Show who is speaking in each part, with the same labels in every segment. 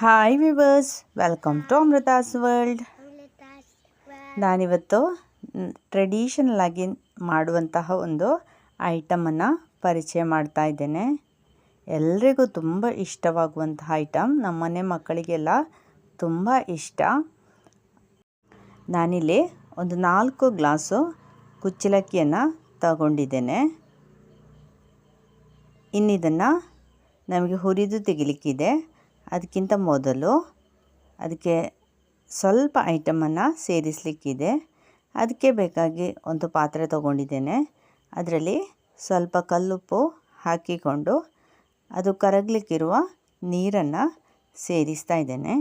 Speaker 1: Hi viewers welcome to Amrutha's world ನಾನಿವತ್ತು traditional ಆಗಿ ಮಾಡುವಂತಹ ಒಂದು ಐಟಮನ್ನು ಪರಿಚಯ ಮಾಡ್ತಾ ಇದ್ದೇನೆ. ಎಲ್ರಿಗೂ ತುಂಬ ಇಷ್ಟವಾಗುವಂತಹ ಐಟಮ್ ನಮ್ಮನೆ ಮಕ್ಕಳಿಗೆಲ್ಲ ತುಂಬ ಇಷ್ಟ. ನಾನಿಲ್ಲಿ ಒಂದು ನಾಲ್ಕು ಗ್ಲಾಸು ಕುಚ್ಚಲಕ್ಕಿಯನ್ನು ತಗೊಂಡಿದ್ದೇನೆ. ಇನ್ನಿದನ್ನು ನಮಗೆ ಹುರಿದು ತೆಗಿಲಿಕ್ಕಿದೆ. ಅದಕ್ಕಿಂತ ಮೊದಲು ಅದಕ್ಕೆ ಸ್ವಲ್ಪ ಐಟಮನ್ನು ಸೇರಿಸಲಿಕ್ಕಿದೆ. ಅದಕ್ಕೆ ಬೇಕಾಗಿ ಒಂದು ಪಾತ್ರೆ ತಗೊಂಡಿದ್ದೇನೆ. ಅದರಲ್ಲಿ ಸ್ವಲ್ಪ ಕಲ್ಲುಪ್ಪು ಹಾಕಿಕೊಂಡು ಅದು ಕರಗಲಿಕ್ಕಿರುವ ನೀರನ್ನು ಸೇರಿಸ್ತಾ ಇದ್ದೇನೆ.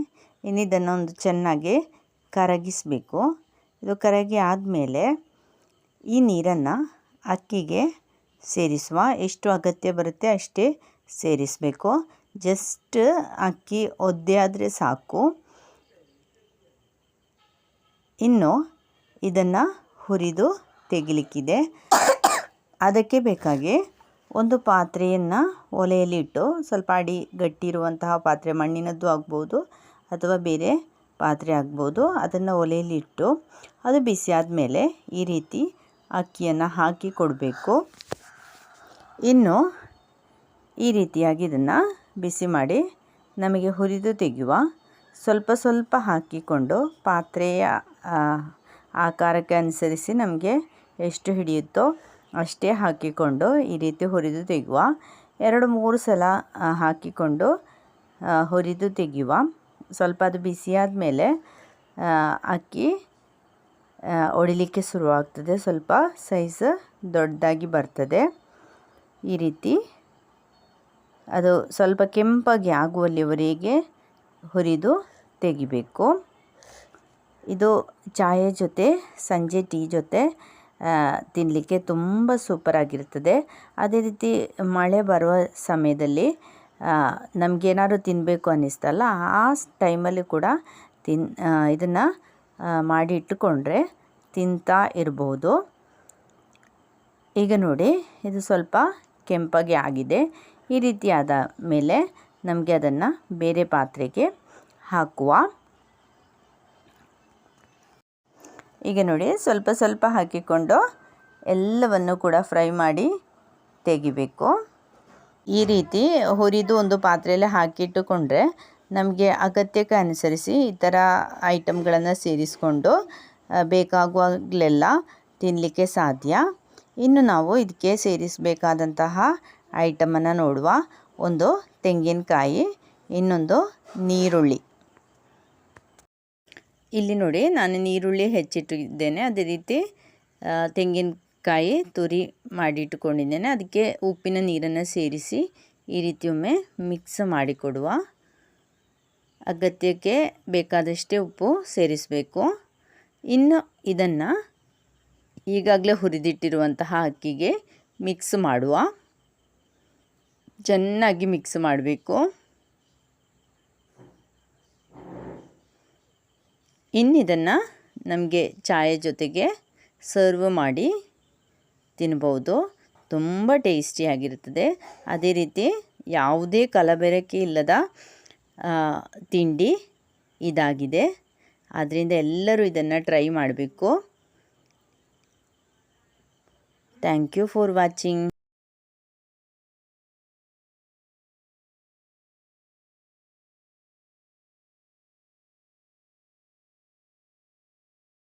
Speaker 1: ಇನ್ನು ಇದನ್ನು ಒಂದು ಚೆನ್ನಾಗಿ ಕರಗಿಸಬೇಕು. ಇದು ಕರಗಿ ಆದಮೇಲೆ ಈ ನೀರನ್ನು ಅಕ್ಕಿಗೆ ಸೇರಿಸುವ. ಎಷ್ಟು ಅಗತ್ಯ ಬರುತ್ತೆ ಅಷ್ಟೇ ಸೇರಿಸಬೇಕು. ಜಸ್ಟ್ ಅಕ್ಕಿ ಒದ್ದೆ ಆದರೆ ಸಾಕು. ಇನ್ನು ಇದನ್ನು ಹುರಿದು ತೆಗಿಲಿಕ್ಕಿದೆ. ಅದಕ್ಕೆ ಬೇಕಾಗಿ ಒಂದು ಪಾತ್ರೆಯನ್ನು ಒಲೆಯಲ್ಲಿ ಇಟ್ಟು ಸ್ವಲ್ಪ ಅಡಿ ಗಟ್ಟಿ ಇರುವಂತಹ ಪಾತ್ರೆ, ಮಣ್ಣಿನದ್ದು ಆಗ್ಬೋದು ಅಥವಾ ಬೇರೆ ಪಾತ್ರೆ ಆಗ್ಬೋದು, ಅದನ್ನು ಒಲೆಯಲ್ಲಿ ಇಟ್ಟು ಅದು ಬಿಸಿ ಆದಮೇಲೆ ಈ ರೀತಿ ಅಕ್ಕಿಯನ್ನು ಹಾಕಿ ಕೊಡಬೇಕು. ಇನ್ನು ಈ ರೀತಿಯಾಗಿ ಇದನ್ನು ಬಿಸಿ ಮಾಡಿ ನಮಗೆ ಹುರಿದು ತೆಗೆಯುವ ಸ್ವಲ್ಪ ಸ್ವಲ್ಪ ಹಾಕಿಕೊಂಡು ಪಾತ್ರೆಯ ಆಕಾರಕ್ಕೆ ಅನುಸರಿಸಿ ನಮಗೆ ಎಷ್ಟು ಹಿಡಿಯುತ್ತೋ ಅಷ್ಟೇ ಹಾಕಿಕೊಂಡು ಈ ರೀತಿ ಹುರಿದು ತೆಗೆಯುವ. ಎರಡು, ಮೂರು ಸಲ ಹಾಕಿಕೊಂಡು ಹುರಿದು ತೆಗೆಯುವ. ಸ್ವಲ್ಪ ಅದು ಬಿಸಿಯಾದ ಮೇಲೆ ಅಕ್ಕಿ ಒಡಿಲಿಕ್ಕೆ ಶುರುವಾಗ್ತದೆ. ಸ್ವಲ್ಪ ಸೈಜ್ ದೊಡ್ಡದಾಗಿ ಬರ್ತದೆ. ಈ ರೀತಿ ಅದು ಸ್ವಲ್ಪ ಕೆಂಪಾಗಿ ಆಗುವಲ್ಲಿವರೆಗೆ ಹುರಿದು ತೆಗಿಬೇಕು. ಇದು ಚಾಯ ಜೊತೆ, ಸಂಜೆ ಟೀ ಜೊತೆ ತಿನ್ನಲಿಕ್ಕೆ ತುಂಬ ಸೂಪರಾಗಿರ್ತದೆ ಅದೇ ರೀತಿ ಮಳೆ ಬರುವ ಸಮಯದಲ್ಲಿ ನಮಗೇನಾದ್ರು ತಿನ್ನಬೇಕು ಅನ್ನಿಸ್ತಲ್ಲ, ಆ ಟೈಮಲ್ಲಿ ಕೂಡ ತಿನ್ ಇದನ್ನು ಮಾಡಿ ಇಟ್ಟುಕೊಂಡ್ರೆ ತಿಂತಾ ಇರ್ಬೋದು. ಈಗ ನೋಡಿ, ಇದು ಸ್ವಲ್ಪ ಕೆಂಪಾಗಿ ಆಗಿದೆ. ಈ ರೀತಿಯಾದ ಮೇಲೆ ನಮಗೆ ಅದನ್ನು ಬೇರೆ ಪಾತ್ರೆಗೆ ಹಾಕುವ. ಈಗ ನೋಡಿ, ಸ್ವಲ್ಪ ಸ್ವಲ್ಪ ಹಾಕಿಕೊಂಡು ಎಲ್ಲವನ್ನು ಕೂಡ ಫ್ರೈ ಮಾಡಿ ತೆಗಿಬೇಕು. ಈ ರೀತಿ ಹುರಿದು ಒಂದು ಪಾತ್ರೆಯಲ್ಲಿ ಹಾಕಿಟ್ಟುಕೊಂಡ್ರೆ ನಮಗೆ ಅಗತ್ಯಕ್ಕೆ ಅನುಸರಿಸಿ ಈ ಥರ ಐಟಮ್ಗಳನ್ನು ಸೇರಿಸ್ಕೊಂಡು ಬೇಕಾಗುವಾಗಲೆಲ್ಲ ತಿನ್ನಲಿಕ್ಕೆ ಸಾಧ್ಯ. ಇನ್ನು ನಾವು ಇದಕ್ಕೆ ಸೇರಿಸಬೇಕಾದಂತಹ ಐಟಮನ್ನು ನೋಡುವ. ಒಂದು ತೆಂಗಿನಕಾಯಿ, ಇನ್ನೊಂದು ನೀರುಳ್ಳಿ. ಇಲ್ಲಿ ನೋಡಿ, ನಾನು ನೀರುಳ್ಳಿ ಹೆಚ್ಚಿಟ್ಟಿದ್ದೇನೆ. ಅದೇ ರೀತಿ ತೆಂಗಿನಕಾಯಿ ತುರಿ ಮಾಡಿಟ್ಟುಕೊಂಡಿದ್ದೇನೆ. ಅದಕ್ಕೆ ಉಪ್ಪಿನ ನೀರನ್ನು ಸೇರಿಸಿ ಈ ರೀತಿ ಒಮ್ಮೆ ಮಿಕ್ಸ್ ಮಾಡಿಕೊಡುವ. ಅಗತ್ಯಕ್ಕೆ ಬೇಕಾದಷ್ಟೇ ಉಪ್ಪು ಸೇರಿಸಬೇಕು. ಇನ್ನು ಇದನ್ನು ಈಗಾಗಲೇ ಹುರಿದಿಟ್ಟಿರುವಂತಹ ಅಕ್ಕಿಗೆ ಮಿಕ್ಸ್ ಮಾಡುವ. ಚೆನ್ನಾಗಿ ಮಿಕ್ಸ್ ಮಾಡಬೇಕು. ಇನ್ನಿದನ್ನು ನಮಗೆ ಚಾಯ ಜೊತೆಗೆ ಸರ್ವ್ ಮಾಡಿ ತಿನ್ಬೋದು. ತುಂಬ ಟೇಸ್ಟಿಯಾಗಿರುತ್ತದೆ ಅದೇ ರೀತಿ ಯಾವುದೇ ಕಲಬೆರಕೆ ಇಲ್ಲದ ತಿಂಡಿ ಇದಾಗಿದೆ. ಆದ್ದರಿಂದ ಎಲ್ಲರೂ ಇದನ್ನು ಟ್ರೈ ಮಾಡಬೇಕು. Thank you for watching